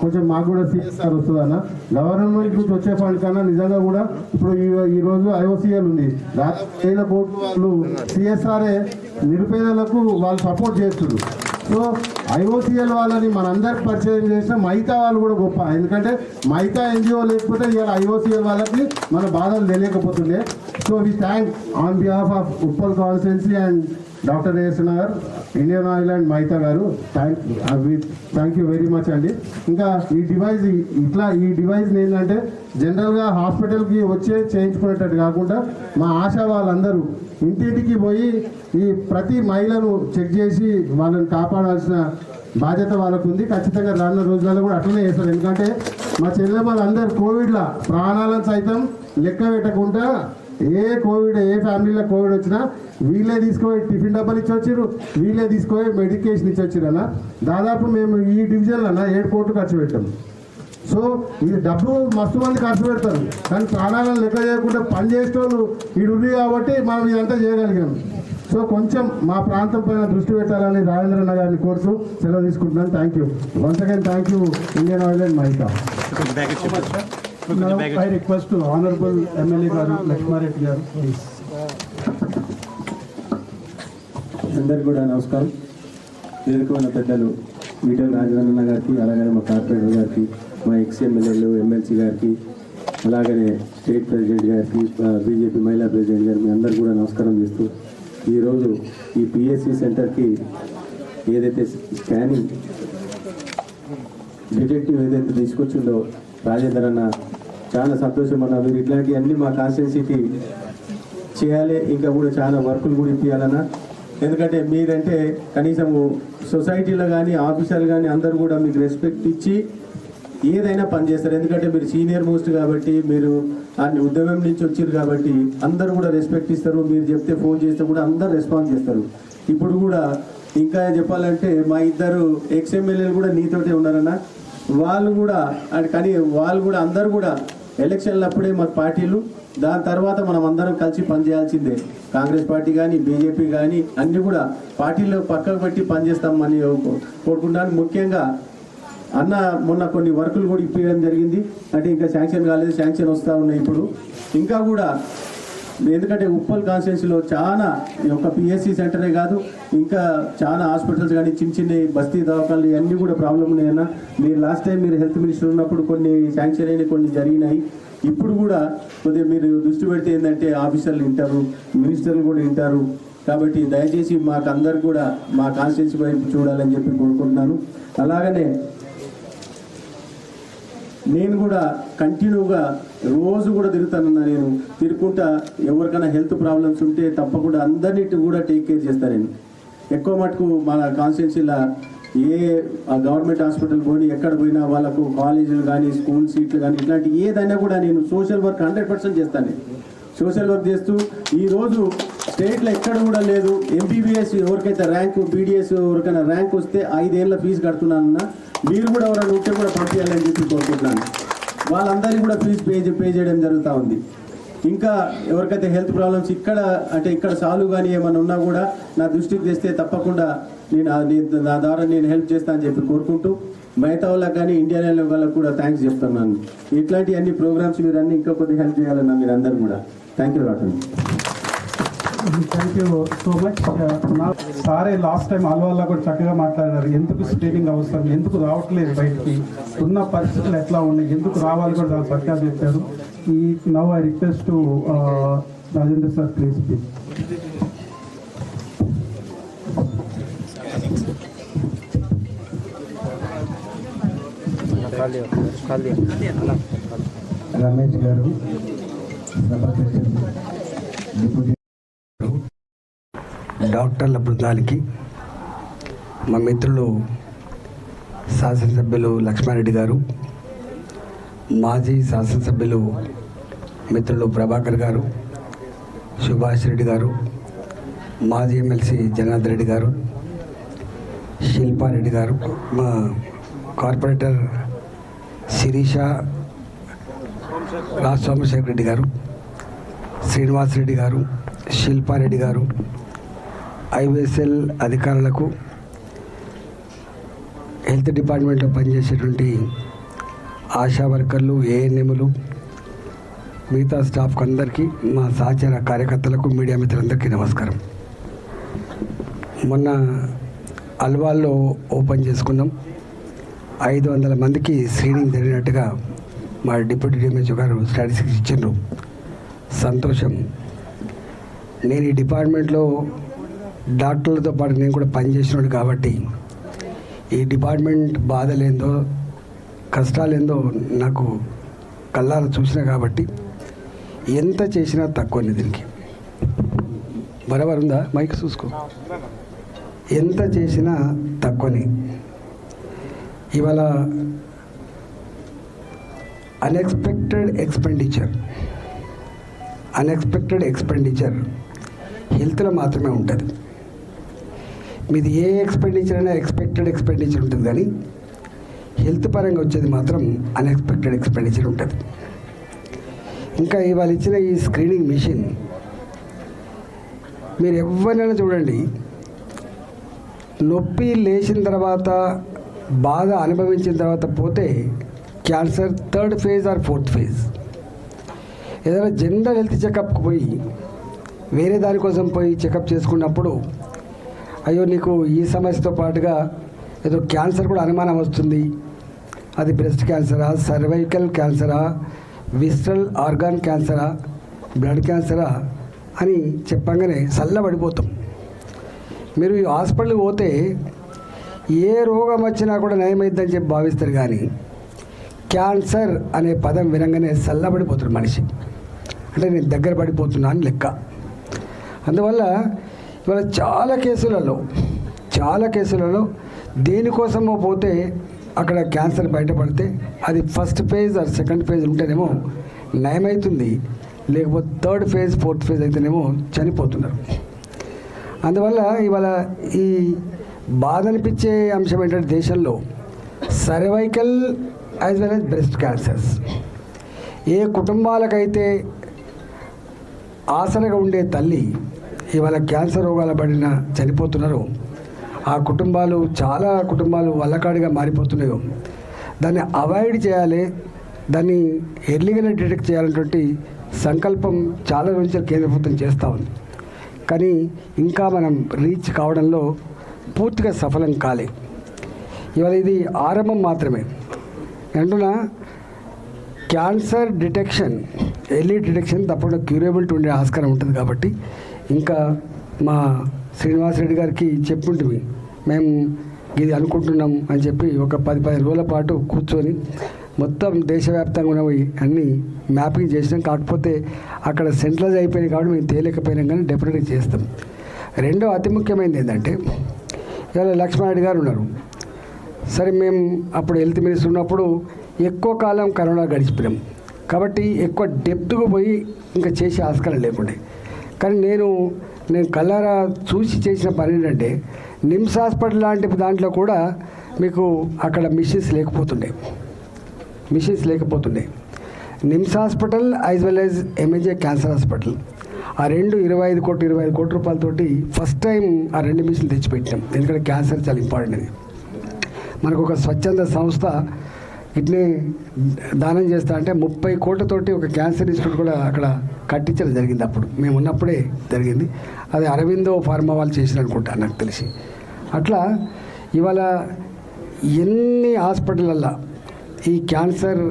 కొంచెం మాకు కూడా సిఎస్ఆర్ వస్తుందన్నా గవర్నమెంట్ నుంచి వచ్చే ఫండ్ కన్నా నిజంగా కూడా ఇప్పుడు ఈ ఈ రోజు ఐఓసిఎల్ ఉంది. దాదాపు బోర్డు వాళ్ళు సిఎస్ఆర్ఏ నిరుపేదలకు వాళ్ళు సపోర్ట్ చేస్తున్నారు. సో ఐఓసిఎల్ వాళ్ళని మనందరికి పరిచయం చేసిన మైతా వాళ్ళు కూడా గొప్ప. ఎందుకంటే మైతా ఎన్జిఓ లేకపోతే ఇవాళ ఐఓసిఎల్ వాళ్ళకి మన బాధలు తెలియకపోతుండే. So we thank on behalf of Uppal constituency and doctor reason నగర్ ఇండియన్ ఆయిల్ అండ్ మైతా గారు. Thank thank you very much అండి. ఇంకా ఈ డివైస్ ఇట్లా ఈ డివైస్ ఏంటంటే జనరల్గా హాస్పిటల్కి వచ్చే చేయించుకునేటట్టు కాకుండా మా ఆశా వాళ్ళందరూ ఇంటింటికి పోయి ఈ ప్రతి మహిళను చెక్ చేసి వాళ్ళని కాపాడాల్సిన బాధ్యత వాళ్ళకు ఉంది ఖచ్చితంగా రానున్న రోజులలో కూడా అట్లనే చేస్తారు. ఎందుకంటే మా చెల్లెమ్మలందరూ కోవిడ్లో ప్రాణాలను సైతం లెక్క పెట్టకుండా ఏ కోవిడ్ ఏ ఫ్యామిలీలో కోవిడ్ వచ్చినా వీళ్ళే తీసుకుపోయి టిఫిన్ డబ్బాలు ఇచ్చి వచ్చారు వీళ్ళే తీసుకుపోయి మెడికేషన్ ఇచ్చి వచ్చారు అన్న. దాదాపు మేము ఈ డివిజన్లో ఏడు కోట్లు ఖర్చు పెట్టాం. సో ఇది డబ్బు మస్తు మంది ఖర్చు పెడతారు. కానీ ప్రాణాలను లెక్క చేయకుండా పని చేసేటోళ్ళు ఇది ఉంది కాబట్టి మనం ఇదంతా చేయగలిగాం. సో కొంచెం మా ప్రాంతం పైన దృష్టి పెట్టాలని రాజేంద్రన్న గారిని కోరుతూ సెలవు తీసుకుంటున్నాను. Thank you once again thank you Indian Oil and mica request to Honorable MLA గారు లక్ష్మారెడ్డి గారు ప్లీజ్ అందరికి కూడా నమస్కారం. వేదికమైన పెద్దలు ఈటల రాజవరణ గారికి అలాగనే మా కార్పొరేటర్ గారికి మా ఎక్స్ ఎమ్మెల్యేలు ఎమ్మెల్సీ గారికి అలాగనే స్టేట్ ప్రెసిడెంట్ గారికి బీజేపీ మహిళా ప్రెసిడెంట్ గారికి మీ కూడా నమస్కారం చేస్తూ ఈరోజు ఈ పిఎస్సి సెంటర్కి ఏదైతే స్కానింగ్ డిటెక్టివ్ ఏదైతే తీసుకొచ్చిందో రాజేందర్ అన్న చాలా సంతోషం అన్న మీరు ఇట్లాంటి అన్ని మా కాన్స్టిట్యున్సీకి చేయాలి ఇంకా కూడా చాలా వర్కులు కూడా ఇప్పించాలన్నా ఎందుకంటే మీరంటే కనీసము సొసైటీలో కానీ ఆఫీసర్లు కానీ అందరూ కూడా మీకు రెస్పెక్ట్ ఇచ్చి ఏదైనా పని చేస్తారు. ఎందుకంటే మీరు సీనియర్ మోస్ట్ కాబట్టి మీరు అన్ని ఉద్యమం నుంచి వచ్చారు కాబట్టి అందరూ కూడా రెస్పెక్ట్ ఇస్తారు. మీరు చెప్తే ఫోన్ చేస్తే కూడా అందరు రెస్పాన్స్ చేస్తారు. ఇప్పుడు కూడా ఇంకా చెప్పాలంటే మా ఇద్దరు ఎక్స్ఎమ్మెల్యేలు కూడా నీతోటే ఉన్నారన్న. వాళ్ళు కూడా కానీ వాళ్ళు కూడా అందరూ కూడా ఎలక్షన్లు అప్పుడే మా పార్టీలు. దాని తర్వాత మనం అందరం కలిసి పనిచేయాల్సిందే కాంగ్రెస్ పార్టీ కానీ బీజేపీ కానీ అన్నీ కూడా పార్టీలో పక్కకు పెట్టి పనిచేస్తామని కోరుకుంటాను. ముఖ్యంగా అన్న మొన్న కొన్ని వర్కులు కూడా ఇప్పించడం జరిగింది. అంటే ఇంకా శాంక్షన్ కాలేదు శాంక్షన్ వస్తూ ఉన్నాయి ఇప్పుడు. ఇంకా కూడా ఎందుకంటే ఉప్పల్ కాన్స్టిట్యూన్సీలో చాలా ఈ యొక్క పిఎస్సి సెంటరే కాదు ఇంకా చాలా హాస్పిటల్స్ కానీ చిన్న చిన్న బస్తీ దవాఖాలు ఇవన్నీ కూడా ప్రాబ్లం ఉన్నాయన్న. మీరు లాస్ట్ టైం మీరు హెల్త్ మినిస్టర్ ఉన్నప్పుడు కొన్ని శాంక్షన్ అయిన కొన్ని జరిగినాయి. ఇప్పుడు కూడా కొద్దిగా మీరు దృష్టి పెడితే ఏంటంటే ఆఫీసర్లు వింటారు మినిస్టర్లు కూడా వింటారు. కాబట్టి దయచేసి మాకు అందరు కూడా మా కాన్స్టిట్యూన్సీ వైపు చూడాలని చెప్పి కోరుకుంటున్నాను. అలాగనే నేను కూడా కంటిన్యూగా రోజు కూడా తిరుగుతానన్నా నేను. తిరుగుకుంటా ఎవరికైనా హెల్త్ ప్రాబ్లమ్స్ ఉంటే తప్పకుండా అందరినీ కూడా టేక్ కేర్ చేస్తాను నేను. ఎక్కువ మటుకు మన కాన్స్టిట్యున్సీలో ఏ గవర్నమెంట్ హాస్పిటల్ పోయి ఎక్కడ పోయినా వాళ్ళకు కాలేజీలు కానీ స్కూల్ సీట్లు కానీ ఇట్లాంటి ఏదైనా కూడా నేను సోషల్ వర్క్ హండ్రెడ్ పర్సెంట్ చేస్తాను నేను. సోషల్ వర్క్ చేస్తూ ఈరోజు స్టేట్లో ఎక్కడ కూడా లేదు. ఎంబీబీఎస్ ఎవరికైతే ర్యాంకు బీడీఎస్ ఎవరికైనా ర్యాంక్ వస్తే ఐదేళ్ళ ఫీజు కడుతున్నానన్నా మీరు కూడా ఎవరైనా ఉంటే కూడా పంపించాలని చెప్పి కోరుకుంటున్నాను. వాళ్ళందరికీ కూడా ఫీజు పే పే చేయడం జరుగుతూ ఉంది. ఇంకా ఎవరికైతే హెల్త్ ప్రాబ్లమ్స్ ఇక్కడ అంటే ఇక్కడ సాల్వ్ కానీ ఏమైనా ఉన్నా కూడా నా దృష్టికి తెస్తే తప్పకుండా నేను నా ద్వారా నేను హెల్ప్ చేస్తా అని చెప్పి కోరుకుంటూ మిగతా వాళ్ళకి కానీ ఇండియన్ ఆయిల్ వాళ్ళకి కూడా థ్యాంక్స్ చెప్తున్నాను. ఇట్లాంటి అన్ని ప్రోగ్రామ్స్ మీరు అన్ని ఇంకా కొద్దిగా హెల్ప్ చేయాలన్నా మీరు అందరూ కూడా. Thank you doctor thank you so much నా సారే లాస్ట్ టైం అల్వాల్లో కూడా చక్కగా మాట్లాడారు ఎందుకు స్క్రీనింగ్ అవసరం? ఎందుకు రావట్లేదు బయటికి? ఉన్న పరిస్థితులు ఎట్లా ఉన్నాయి? ఎందుకు రావాలి కూడా చాలా చక్కగా చెప్పారు ఈ now I request to Rajendra sir please please Ramesh గారు డిప్యూటీ డాక్టర్ల బృందానికి మా మిత్రులు శాసనసభ్యులు లక్ష్మారెడ్డి గారు మాజీ శాసనసభ్యులు మిత్రులు ప్రభాకర్ గారు సుభాష్ రెడ్డి గారు మాజీ ఎమ్మెల్సీ జనార్దన్ రెడ్డి గారు శిల్పారెడ్డి గారు మా కార్పొరేటర్ శిరీష రాజ్ సోమశేఖర్ రెడ్డి గారు శ్రీనివాసరెడ్డి గారు శిల్పారెడ్డి గారు ఐవీఎస్ఎల్ అధికారులకు హెల్త్ డిపార్ట్మెంట్లో పనిచేసేటువంటి ఆశా వర్కర్లు ఏఎన్ఎంలు మిగతా స్టాఫ్కి అందరికీ మా సహచర కార్యకర్తలకు మీడియా మిత్రులందరికీ నమస్కారం. మొన్న అల్వాల్లో ఓపెన్ చేసుకున్నాం. ఐదు వందల మందికి స్క్రీనింగ్ జరిగినట్టుగా మా డిప్యూటీ డిఎంహెచ్ఓ గారు స్టాటిస్టిక్స్ ఇచ్చిండ్రు. సంతోషం. నేను ఈ డిపార్ట్మెంట్లో డాక్టర్లతో పాటు నేను కూడా పనిచేసినాడు కాబట్టి ఈ డిపార్ట్మెంట్ బాధలేందో కష్టాలేందో నాకు కళ్ళారా చూసిన కాబట్టి ఎంత చేసినా తక్కువనే దీనికి. బరాబర్ ఉందా మైక్ చూసుకో. ఎంత చేసినా తక్కువనే. ఇవాళ అన్ఎక్స్పెక్టెడ్ ఎక్స్పెండిచర్ అన్ఎక్స్పెక్టెడ్ ఎక్స్పెండిచర్ హెల్త్లో మాత్రమే ఉంటుంది. మీది ఏ ఎక్స్పెండిచర్ అయినా ఎక్స్పెక్టెడ్ ఎక్స్పెండిచర్ ఉంటుంది కానీ హెల్త్ పరంగా వచ్చేది మాత్రం అన్ఎక్స్పెక్టెడ్ ఎక్స్పెండిచర్ ఉంటుంది. ఇంకా ఇవాళ ఇచ్చిన ఈ స్క్రీనింగ్ మిషన్ మీరు ఎవరినైనా చూడండి నొప్పి లేచిన తర్వాత బాధ అనుభవించిన తర్వాత పోతే cancer third phase or fourth phase ఏదైనా జనరల్ హెల్త్ చెకప్కి పోయి వేరే దానికోసం పోయి చెకప్ చేసుకున్నప్పుడు అయ్యో నీకు ఈ సమస్యతో పాటుగా ఏదో క్యాన్సర్ కూడా అనుమానం వస్తుంది. అది బ్రెస్ట్ క్యాన్సరా సర్వైకల్ క్యాన్సరా విస్ట్రల్ ఆర్గాన్ క్యాన్సరా బ్లడ్ క్యాన్సరా అని చెప్పంగానే చల్లబడిపోతాం. మీరు ఈ హాస్పిటల్కి పోతే ఏ రోగం వచ్చినా కూడా నయమైద్దని చెప్పి భావిస్తారు కానీ క్యాన్సర్ అనే పదం వినంగానే చల్లబడిపోతాడు మనిషి. అంటే నేను దగ్గర పడిపోతున్నాను లెక్క. అందువల్ల ఇవాళ చాలా కేసులలో చాలా కేసులలో దేనికోసమో పోతే అక్కడ క్యాన్సర్ బయటపడితే అది first phase or second phase ఉంటేనేమో నయమవుతుంది లేకపోతే థర్డ్ ఫేజ్ ఫోర్త్ ఫేజ్ అయితేనేమో చనిపోతున్నారు. అందువల్ల ఇవాళ ఈ బాధ అనిపించే అంశం ఏంటంటే దేశంలో cervical as well as breast cancers ఏ కుటుంబాలకైతే ఆసనగా ఉండే తల్లి ఇవాళ క్యాన్సర్ రోగాల పడిన చనిపోతున్నారు. ఆ కుటుంబాలు చాలా కుటుంబాలు వల్లకాడిగా మారిపోతున్నాయో. దాన్ని అవాయిడ్ చేయాలి. దాన్ని ఎర్లీగానే డిటెక్ట్ చేయాలన్నటువంటి సంకల్పం చాలా నుంచి కేంద్ర ప్రభుత్వం చేస్తూ ఉంది. కానీ ఇంకా మనం రీచ్ కావడంలో పూర్తిగా సఫలం కాలే. ఇవాళ ఇది ఆరంభం మాత్రమే. అంటున్నా క్యాన్సర్ డిటెక్షన్ ఎర్లీ డిటెక్షన్ తప్పకుండా క్యూరబిలిటీ ఉండే ఆస్కారం ఉంటుంది కాబట్టి ఇంకా మా శ్రీనివాస్ రెడ్డి గారికి చెప్పుంటుంది మేము ఇది అనుకుంటున్నాం అని చెప్పి ఒక పది పది రోజుల పాటు కూర్చొని మొత్తం దేశవ్యాప్తంగా ఉన్నవి అన్నీ మ్యాపింగ్ చేసినాం. కాకపోతే అక్కడ సెంట్రలైజ్ అయిపోయినాయి కాబట్టి మేము తేలేకపోయినాం కానీ డెఫినెట్గా చేస్తాం. రెండో అతి ముఖ్యమైనది ఏంటంటే ఇవాళ లక్ష్మణరెడ్డి గారు ఉన్నారు. సరే మేము అప్పుడు హెల్త్ మినిస్టర్ ఉన్నప్పుడు ఎక్కువ కాలం కరోనా గడిచిపోయాం కాబట్టి ఎక్కువ డెప్త్గా పోయి ఇంకా చేసే ఆస్కారం లేకుండే. కానీ నేను నేను కళ్ళారా చూసి చేసిన పని ఏంటంటే నిమ్స్ హాస్పిటల్ లాంటి దాంట్లో కూడా మీకు అక్కడ మిషన్స్ లేకపోతుండే. Machines లేకపోతుండే. NIMS hospital as well as MNJ cancer hospital. ఆ రెండు ఇరవై ఐదు కోట్లు ఇరవై ఐదు కోట్ల రూపాయలతోటి ఫస్ట్ టైం ఆ రెండు మిషన్లు తెచ్చిపెట్టాం ఎందుకంటే క్యాన్సర్ చాలా ఇంపార్టెంట్ అది మనకు ఒక స్వచ్ఛంద సంస్థ ఇట్లే దానం చేస్తా అంటే ముప్పై కోట్లతోటి ఒక క్యాన్సర్ ఇన్స్టిట్యూట్ కూడా అక్కడ కట్టించడం జరిగింది అప్పుడు. మేము ఉన్నప్పుడే జరిగింది. అది అరవిందో ఫార్మా వాళ్ళు చేసిన అనుకుంటా నాకు తెలిసి. అట్లా ఇవాళ ఎన్ని హాస్పిటళ్ళల్లో ఈ క్యాన్సర్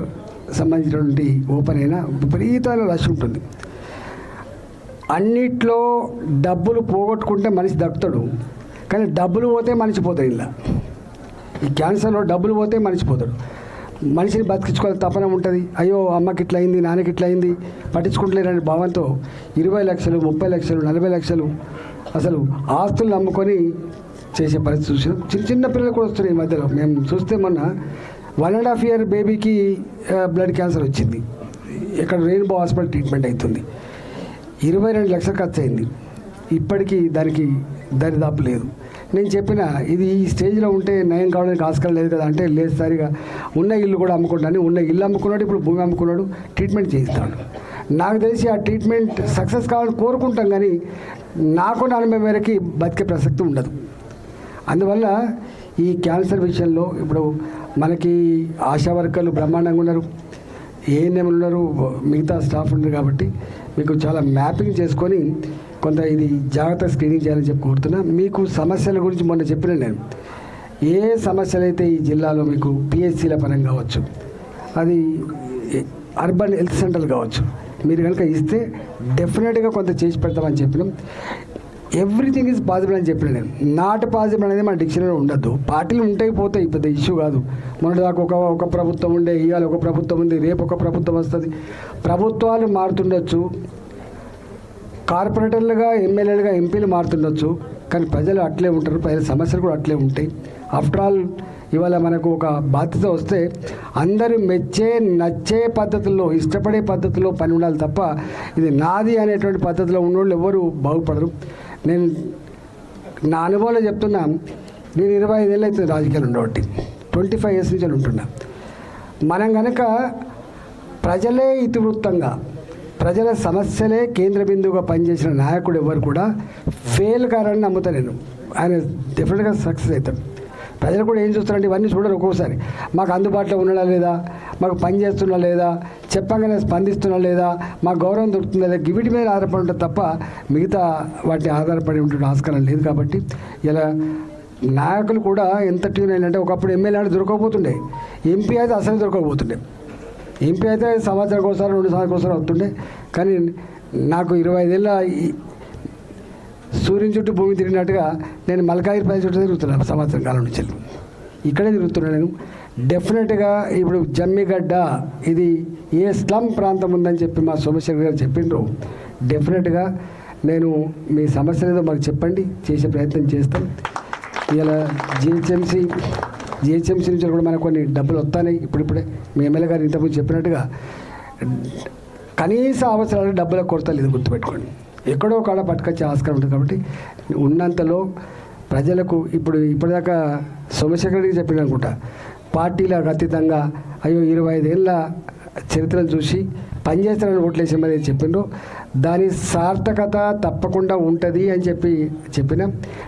సంబంధించినటువంటి ఓపెన్ అయినా విపరీతమైన రష్ ఉంటుంది. అన్నిట్లో డబ్బులు పోగొట్టుకుంటే మనిషి దక్కుతాడు. కానీ డబ్బులు పోతే మనిషి పోతాడు ఇలా. ఈ క్యాన్సర్లో డబ్బులు పోతే మనిషి పోతాడు. మనిషిని బతికించుకోవాలి తపన ఉంటుంది. అయ్యో అమ్మకి ఇట్లా అయింది నాన్నకి ఇట్లా అయింది పట్టించుకుంటలేరనే భావంతో ఇరవై లక్షలు ముప్పై లక్షలు నలభై లక్షలు అసలు ఆస్తులు నమ్ముకొని చేసే పరిస్థితి చూసాం చిన్న చిన్న పిల్లలు కూడా వస్తున్నాయి ఈ మధ్యలో. మేము చూస్తే మొన్న వన్ అండ్ హాఫ్ ఇయర్ బేబీకి బ్లడ్ క్యాన్సర్ వచ్చింది. ఇక్కడ రెయిన్బో హాస్పిటల్ ట్రీట్మెంట్ అవుతుంది ఇరవై రెండు లక్షలు ఖర్చు అయింది. ఇప్పటికీ దానికి దరిదాపు లేదు. నేను చెప్పిన ఇది ఈ స్టేజ్లో ఉంటే నయం కావడానికి ఆస్కారం లేదు కదా అంటే లేదు సరిగా. ఉన్న ఇల్లు కూడా అమ్ముకుంటాను. ఉన్న ఇల్లు అమ్ముకున్నాడు ఇప్పుడు భూమి అమ్ముకున్నాడు ట్రీట్మెంట్ చేయిస్తాడు. నాకు తెలిసి ఆ ట్రీట్మెంట్ సక్సెస్ కావాలని కోరుకుంటాం కానీ నాకు అనుభవం మేరకి బతికే ప్రసక్తి ఉండదు. అందువల్ల ఈ క్యాన్సర్ విషయంలో ఇప్పుడు మనకి ఆశా వర్కర్లు బ్రహ్మాండంగా ఉన్నారు. ఏఎన్ఎంలు ఉన్నారు మిగతా స్టాఫ్ ఉన్నారు కాబట్టి మీకు చాలా మ్యాపింగ్ చేసుకొని కొంత ఇది జాగ్రత్త స్క్రీనింగ్ చేయాలని చెప్పి కోరుతున్నా. మీకు సమస్యల గురించి మొన్న చెప్పిన నేను. ఏ సమస్యలు అయితే ఈ జిల్లాలో మీకు పిహెచ్సీల పరంగా కావచ్చు అది అర్బన్ హెల్త్ సెంటర్ కావచ్చు మీరు కనుక ఇస్తే డెఫినెట్గా కొంత చేసి పెడతామని చెప్పినాం. ఎవ్రీథింగ్ ఈజ్ పాసిబుల్ అని చెప్పిన నేను. నాట్ పాసిబుల్ అనేది మన డిక్షనరీలో ఉండద్దు. పార్టీలు ఉంటాయి పోతాయి పెద్ద ఇష్యూ కాదు. మొన్నటిదాకా ఒక ఒక ప్రభుత్వం ఉండే ఇవాళ ఒక ప్రభుత్వం ఉంది రేపు ఒక ప్రభుత్వం వస్తుంది. ప్రభుత్వాలు మారుతుండొచ్చు. కార్పొరేటర్లుగా ఎమ్మెల్యేలుగా ఎంపీలు మారుతుండొచ్చు. కానీ ప్రజలు అట్లే ఉంటారు. ప్రజల సమస్యలు కూడా అట్లే ఉంటాయి. ఆఫ్టర్ ఆల్ ఇవాళ మనకు ఒక బాధ్యత వస్తే అందరూ మెచ్చే నచ్చే పద్ధతుల్లో ఇష్టపడే పద్ధతిలో పని ఉండాలి తప్ప ఇది నాది అనేటువంటి పద్ధతిలో ఉన్నోళ్ళు ఎవరు బాగుపడరు. నేను నా అనుభవంలో చెప్తున్నా నేను ఇరవై ఐదేళ్ళు అవుతుంది రాజకీయాలు ఉండబట్టి ట్వంటీ ఫైవ్ ఇయర్స్ నుంచి ఉంటున్నా. మనం కనుక ప్రజలే ఇతివృత్తంగా ప్రజల సమస్యలే కేంద్ర బిందువుగా పనిచేసిన నాయకుడు ఎవరు కూడా ఫెయిల్ కారని నమ్ముతా నేను ఆయన డెఫినెట్గా సక్సెస్ అవుతాడు. ప్రజలు కూడా ఏం చూస్తారంటే ఇవన్నీ చూడరు ఒక్కోసారి. మాకు అందుబాటులో ఉండడా లేదా? మాకు పని చేస్తున్నా లేదా? చెప్పంగానే స్పందిస్తున్నా లేదా? మాకు గౌరవం దొరుకుతుందా లేదా? గివిటి మీద ఆధారపడి ఉంటుంది తప్ప మిగతా వాటిని ఆధారపడి ఉండే ఆస్కారం లేదు కాబట్టి ఇలా నాయకులు కూడా ఎంత ట్యూన్ అయిందంటే ఒకప్పుడు ఎమ్మెల్యే అంటే దొరకకపోతుండే. ఎంపీ అయితే అసలు దొరకకపోతుండే. ఎంపీ అయితే సంవత్సరం ఒకసారి రెండు సంవత్సరాలకు ఒకసారి వస్తుండే. కానీ నాకు ఇరవై ఐదేళ్ళ సూర్యుని చుట్టూ భూమి తిరిగినట్టుగా నేను మల్కాయి పై చుట్టూ తిరుగుతున్నాను సంవత్సరం కాలం నుంచి. ఇక్కడే తిరుగుతున్నాను నేను. డెఫినెట్గా ఇప్పుడు జమ్మిగడ్డ ఇది ఏ స్లమ్ ప్రాంతం ఉందని చెప్పి మా సోమశేఖర్ గారు చెప్పిండ్రు. డెఫినెట్గా నేను మీ సమస్య ఏదో మాకు చెప్పండి చేసే ప్రయత్నం చేస్తాం. ఇలా జిహెచ్ఎంసీ జిహెచ్ఎంసీ నుంచి కూడా మనకు కొన్ని డబ్బులు వస్తాయి ఇప్పుడిప్పుడే మీ ఎమ్మెల్యే గారు ఇంతకుముందు చెప్పినట్టుగా కనీస అవసరాలు డబ్బుల కొరత లేదు గుర్తుపెట్టుకోండి. ఎక్కడో కాడ పట్టుకొచ్చే ఆస్కారం ఉంటుంది కాబట్టి ఉన్నంతలో ప్రజలకు ఇప్పుడు ఇప్పటిదాకా సోమశేఖర్ రెడ్డికి చెప్పిన అనుకుంటా పార్టీలకు అతీతంగా అయ్యో ఇరవై ఐదేళ్ళ చరిత్రను చూసి పనిచేస్తారని ఓట్లేసి మరి చెప్పిండ్రు. దాని సార్థకత తప్పకుండా ఉంటుంది అని చెప్పి చెప్పిన.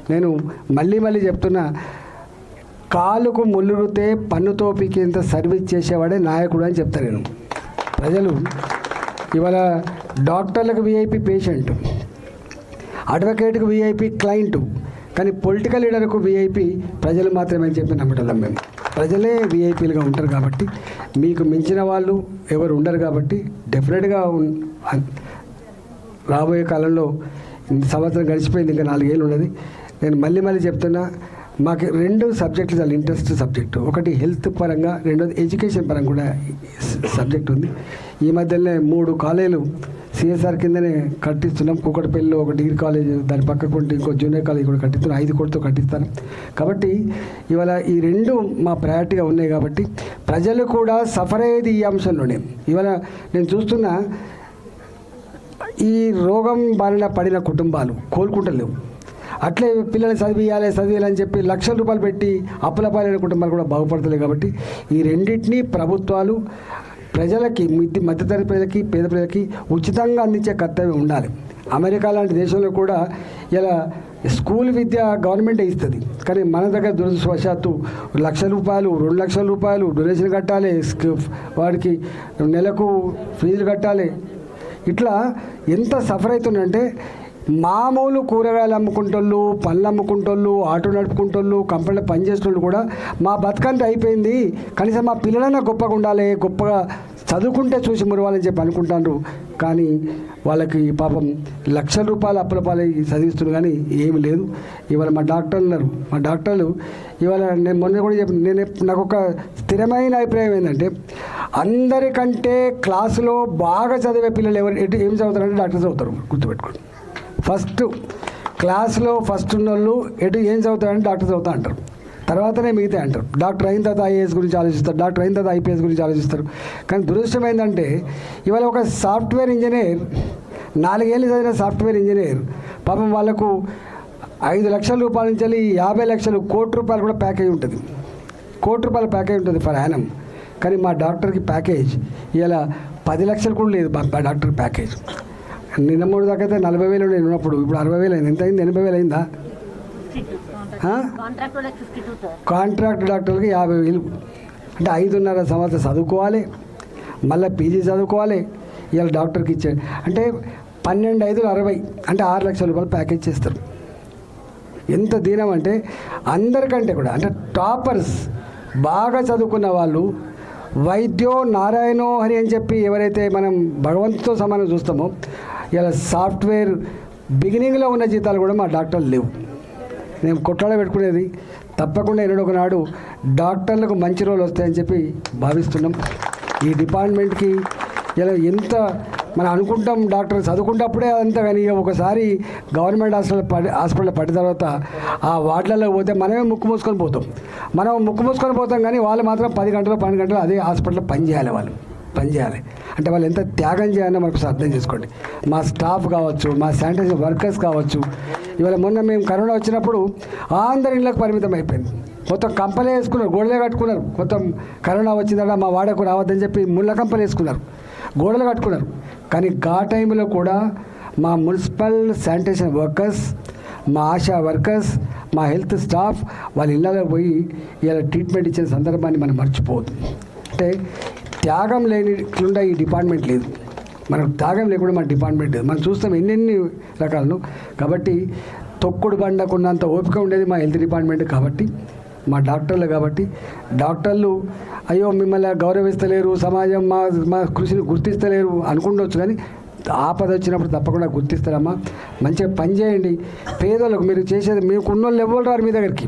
నేను మళ్ళీ మళ్ళీ చెప్తున్నా కాలుకు ముల్లురితే పన్నుతో పీకేంత సర్వీస్ చేసేవాడే నాయకుడు అని చెప్తాను నేను ప్రజలు ఇవాళ డాక్టర్లకు విఐపి పేషెంట్ అడ్వకేట్కు విఐపి క్లయింట్ కానీ పొలిటికల్ లీడర్కు విఐపి ప్రజలు మాత్రమే అని చెప్పి నమ్మటం మేము. ప్రజలే విఐపీలుగా ఉంటారు కాబట్టి మీకు మించిన వాళ్ళు ఎవరు ఉండరు కాబట్టి డెఫినెట్గా రాబోయే కాలంలో ఇంత సంవత్సరం గడిచిపోయింది ఇంకా నాలుగేళ్ళు ఉన్నది. నేను మళ్ళీ మళ్ళీ చెప్తున్నా మాకు రెండు సబ్జెక్టులు చాలా ఇంట్రెస్ట్ సబ్జెక్టు. ఒకటి హెల్త్ పరంగా రెండోది ఎడ్యుకేషన్ పరంగా కూడా సబ్జెక్ట్ ఉంది. ఈ మధ్యలోనే మూడు కాలేజీలు సిఎస్ఆర్ కిందనే కట్టిస్తున్నాం. కూకట్పల్లిలో ఒక డిగ్రీ కాలేజ్ దాని పక్కకు ఉంటే ఇంకో జూనియర్ కాలేజ్ కూడా కట్టిస్తున్నాం ఐదు కోటితో కట్టిస్తాను కాబట్టి ఇవాళ ఈ రెండు మా ప్రయారిటీగా ఉన్నాయి కాబట్టి ప్రజలు కూడా సఫర్ అయ్యేది ఈ అంశంలోనే. ఇవాళ నేను చూస్తున్నా ఈ రోగం బారిన పడిన కుటుంబాలు కోలుకుంటలేవు. అట్లే పిల్లలు చదివియాలి చదివియాలని చెప్పి లక్షల రూపాయలు పెట్టి అప్పుల పాలైన కుటుంబాలు కూడా బాగుపడతలేదు కాబట్టి ఈ రెండింటినీ ప్రభుత్వాలు ప్రజలకి మిద్ది మధ్యతరగతి ప్రజలకి పేద ప్రజలకి ఉచితంగా అందించే కర్తవ్యం ఉండాలి. అమెరికా లాంటి దేశంలో కూడా ఇలా స్కూల్ విద్య గవర్నమెంటే ఇస్తుంది. కానీ మన దగ్గర దురదృష్టవశాత్తు లక్ష రూపాయలు రెండు లక్షల రూపాయలు డొనేషన్ కట్టాలి వాడికి నెలకు ఫీజులు కట్టాలి. ఇట్లా ఎంత సఫర్ అవుతుందంటే మామూలు కూరగాయలు అమ్ముకుంటోళ్ళు పళ్ళు అమ్ముకుంటోళ్ళు ఆటో నడుపుకుంటోళ్ళు కంపెనీలో పనిచేసేటోళ్ళు కూడా మా బతుకంటే అయిపోయింది. కనీసం మా పిల్లలైనా గొప్పగా ఉండాలి గొప్పగా చదువుకుంటే చూసి మురవాలని చెప్పి అనుకుంటారు కానీ వాళ్ళకి పాపం లక్షల రూపాయలు అప్పుల పాలు చదివిస్తున్నారు కానీ ఏమి లేదు. ఇవాళ మా డాక్టర్లు ఉన్నారు. మా డాక్టర్లు ఇవాళ నేను మొన్న కూడా చెప్పి నేను నాకు ఒక స్థిరమైన అభిప్రాయం ఏంటంటే అందరికంటే క్లాసులో బాగా చదివే పిల్లలు ఎవరు ఏం చదువుతారంటే డాక్టర్ చదువుతారు. గుర్తుపెట్టుకోండి. ఫస్ట్ క్లాస్లో ఫస్ట్ ఉన్న వాళ్ళు ఎటు ఏం చదువుతారంటే డాక్టర్ చదువుతా అంటారు. తర్వాతనే మిగతా అంటారు. డాక్టర్ అయిన తర్వాత ఐఏఎస్ గురించి ఆలోచిస్తారు. డాక్టర్ అయిన తర్వాత ఐపీఎస్ గురించి ఆలోచిస్తారు. కానీ దురదృష్టం ఏంటంటే ఇవాళ ఒక సాఫ్ట్వేర్ ఇంజనీర్ నాలుగేళ్ళు చదివిన సాఫ్ట్వేర్ ఇంజనీర్ పాపం వాళ్ళకు ఐదు లక్షల రూపాయల నుంచి వెళ్ళి యాభై లక్షలు కోటి రూపాయలు కూడా ప్యాకేజ్ ఉంటుంది. కోటి రూపాయల ప్యాకేజ్ ఉంటుంది ఫర్ యానం కానీ మా డాక్టర్కి ప్యాకేజ్ ఇలా పది లక్షలు కూడా లేదు మా మా డాక్టర్ ప్యాకేజ్. నిన్న మూడు దాకా అయితే నలభై వేలు నేను ఉన్నప్పుడు ఇప్పుడు అరవై వేలు అయింది. ఎంత అయింది? ఎనభై వేలు అయిందా? కాంట్రాక్ట్ డాక్టర్లకి యాభై వేలు. అంటే ఐదున్నర సంవత్సరం చదువుకోవాలి మళ్ళీ పీజీ చదువుకోవాలి ఇవాళ డాక్టర్కి ఇచ్చే అంటే పన్నెండు ఐదులు అరవై అంటే ఆరు లక్షల రూపాయలు ప్యాకేజ్ చేస్తారు. ఎంత దీనం అంటే అందరికంటే కూడా అంటే టాపర్స్ బాగా చదువుకున్న వాళ్ళు వైద్యో నారాయణో హరి అని చెప్పి ఎవరైతే మనం భగవంతుతో సమానం చూస్తామో ఇలా సాఫ్ట్వేర్ బిగినింగ్లో ఉన్న జీతాలు కూడా మా డాక్టర్లు లేవు. నేను కొట్లాడ పెట్టుకునేది తప్పకుండా ఎన్నడో ఒకనాడు డాక్టర్లకు మంచి రోజులు వస్తాయని చెప్పి భావిస్తున్నాం. ఈ డిపార్ట్మెంట్కి ఇలా ఎంత మనం అనుకుంటాం డాక్టర్ చదువుకుంటప్పుడే అంతా కానీ ఒకసారి గవర్నమెంట్ హాస్పిటల్ పడి హాస్పిటల్ పడిన తర్వాత ఆ వార్డులలో పోతే మనమే ముక్కు మూసుకొని పోతాం. మనం ముక్కు మూసుకొని పోతాం కానీ వాళ్ళు మాత్రం పది గంటలు పన్నెండు గంటలు అదే హాస్పిటల్లో పని చేయాలి వాళ్ళు. పని చేయాలి. అంటే వాళ్ళు ఎంత త్యాగం చేయాలో మనకు అర్థం చేసుకోండి. మా స్టాఫ్ కావచ్చు మా శానిటైజర్ వర్కర్స్ కావచ్చు ఇవాళ మొన్న మేము కరోనా వచ్చినప్పుడు అందరి ఇళ్ళకు పరిమితం అయిపోయింది. మొత్తం కంపలే వేసుకున్నారు గోడలే కట్టుకున్నారు. మొత్తం కరోనా వచ్చిందట మా వాడకు రావద్దని చెప్పి ముళ్ళ కంపలు వేసుకున్నారు గోడలు కట్టుకున్నారు. కానీ గా టైంలో కూడా మా మున్సిపల్ శానిటేషన్ వర్కర్స్ మా ఆశా వర్కర్స్ మా హెల్త్ స్టాఫ్ వాళ్ళ ఇళ్ళలో పోయి ఇలా ట్రీట్మెంట్ ఇచ్చిన సందర్భాన్ని మనం మర్చిపోవద్దు. అంటే త్యాగం లేనిట్లుండే ఈ డిపార్ట్మెంట్ లేదు. మనకు త్యాగం లేకుండా మన డిపార్ట్మెంట్ లేదు. మనం చూస్తాం ఎన్నెన్ని రకాలను. కాబట్టి తొక్కుడు బండకున్నంత ఓపిక ఉండేది మా హెల్త్ డిపార్ట్మెంట్ కాబట్టి మా డాక్టర్లు కాబట్టి. డాక్టర్లు అయ్యో మిమ్మల్ని గౌరవిస్తలేరు సమాజం మా మా కృషిని గుర్తిస్తలేరు అనుకుండొచ్చు కానీ ఆపద వచ్చినప్పుడు తప్పకుండా గుర్తిస్తారమ్మా. మంచిగా పని చేయండి. పేదలకు మీరు చేసేది మీకు ఉన్నోళ్ళు ఎవరు రారు మీ దగ్గరికి.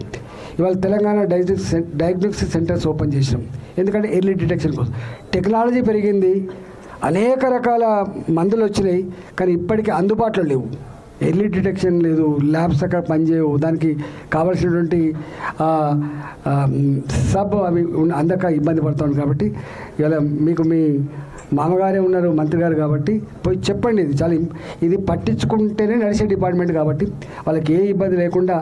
ఇవాళ Telangana diagnostic diagnostic centres open చేసినాం. ఎందుకంటే ఎర్లీ డిటెక్షన్ కోసం. టెక్నాలజీ పెరిగింది. అనేక రకాల మందులు వచ్చినాయి కానీ ఇప్పటికీ అందుబాటులో లేవు. ఎర్లీ డిటెక్షన్ లేదు ల్యాబ్స్ అక్కడ పనిచేయవు. దానికి కావాల్సినటువంటి సబ్ అవి అందక ఇబ్బంది పడుతుంది కాబట్టి ఇవాళ మీకు మీ మామగారే ఉన్నారు మంత్రి గారు కాబట్టి పోయి చెప్పండి ఇది చాలా ఇది పట్టించుకుంటేనే నడిచే డిపార్ట్మెంట్ కాబట్టి వాళ్ళకి ఏ ఇబ్బంది లేకుండా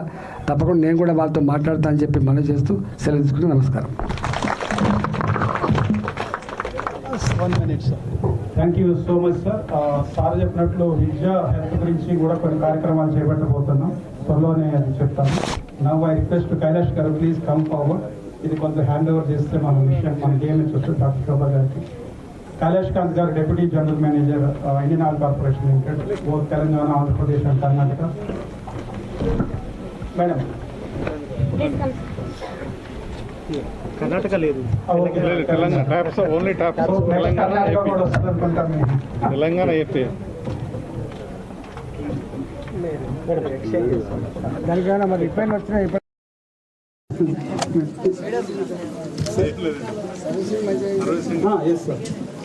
తప్పకుండా నేను కూడా వాళ్ళతో మాట్లాడతా అని చెప్పి మనం చేస్తూ సెలవు తీసుకుని నమస్కారం. One minute sir thank you so much sir sir చెప్పినట్లు విద్య హెల్త్ గురించి కూడా కొన్ని కార్యక్రమాలు చేపట్టబోతున్నాం. త్వరలోనే అది చెప్తాను. నవ్ ఐ రిక్వెస్ట్ కైలాష్ గారు ప్లీజ్ కమ్ ఫార్వర్డ్ ఇది కొంచెం హ్యాండ్ ఓవర్ చేస్తే మన విషయం మనకి ఏమి చూస్తుంది డాక్టర్ శోభా గారికి. కైలాష్ కాంత్ గారు deputy general manager Indian Oil corporation limited both Telangana Andhra Pradesh and Karnataka. Madam. Karnataka లేదు. Okay. Telangana taps only taps so next Telangana Karnataka AP. కూడా వస్తుంది అనుకుంటాం మేము. తెలంగాణ ఏపీ. దానికైనా మరి ఇబ్బంది వచ్చినా ఇబ్బంది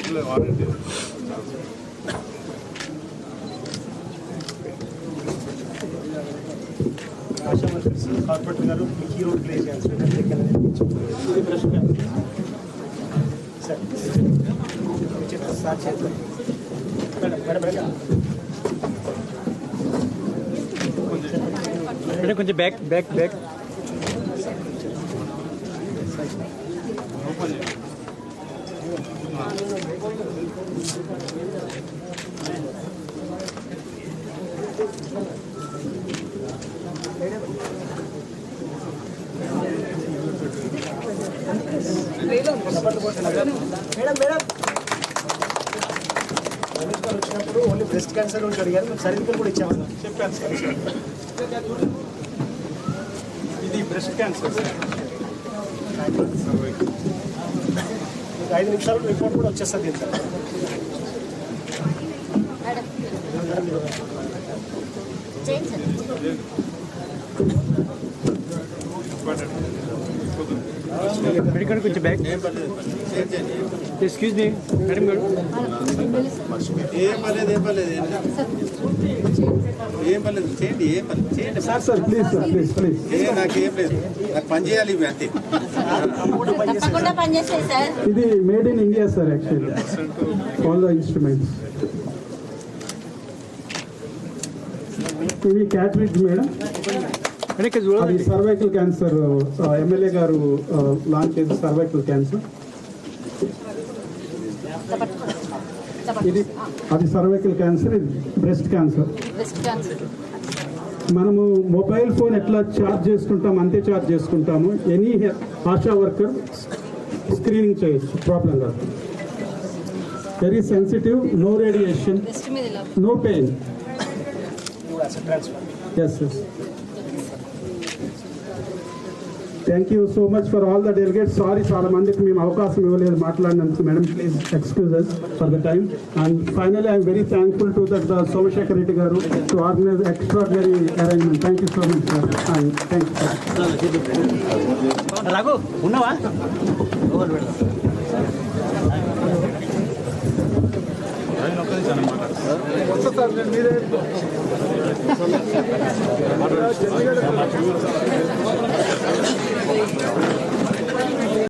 ఎస్ సార్ కార్పొరేట్ గారు కీ రోల్ ప్లే చేయాలి సార్ చేద్దాం మేడం మేడం మేడం మేడం కొంచెం బ్యాక్ బ్యాక్ బ్యాక్ వచ్చినప్పుడు ఓన్లీ బ్రెస్ట్ క్యాన్సర్ గురించి అడిగారు మేము సర్వికల్ కూడా ఇచ్చాము చెప్పాను సార్ ఇది బ్రెస్ట్ క్యాన్సర్ ఐదు నిమిషాలు రిపోర్ట్ కూడా వచ్చేస్తుంది దీంట్లో మెడికల్ కొంచెం back excuse me madam garu ఏం పర్లేదు ఏం పర్లేదు ఏం పర్లేదు చేయండి ఏం పర్లేదు చేయండి sir sir please sir please please ఏ నాకేం లేదు నాకు పని చేయాలి ఇవి అంతే తప్పకుండా పనిచేస్తాయి సార్ ఇది made in India sir actually all the instruments ఇవి క్యాట్రిడ్జ్ మేడం అది సర్వైకల్ క్యాన్సర్ ఎమ్మెల్యే గారు లాంచ్ చేసిన సర్వైకల్ క్యాన్సర్ ఇది అది సర్వైకల్ క్యాన్సర్ ఇది బ్రెస్ట్ క్యాన్సర్ బ్రెస్ట్ క్యాన్సర్ మనము మొబైల్ ఫోన్ ఎట్లా ఛార్జ్ చేసుకుంటాం అంతే ఛార్జ్ చేసుకుంటాము. ఎనీ ఆశా వర్కర్ స్క్రీనింగ్ చేయొచ్చు ప్రాబ్లం కాదు. Very sensitive no radiation no pain yes yes thank you so much for all the delegates sorry చాలా మందికి మేము అవకాశం ఇవ్వలేదు మాట్లాడినందుకు madam please excuses for the time and finally I'm very thankful to that Somasekhar Reddy గారు to organise extraordinary arrangement thank you so much sir and thank you Raghu ఉన్నావా? మీరే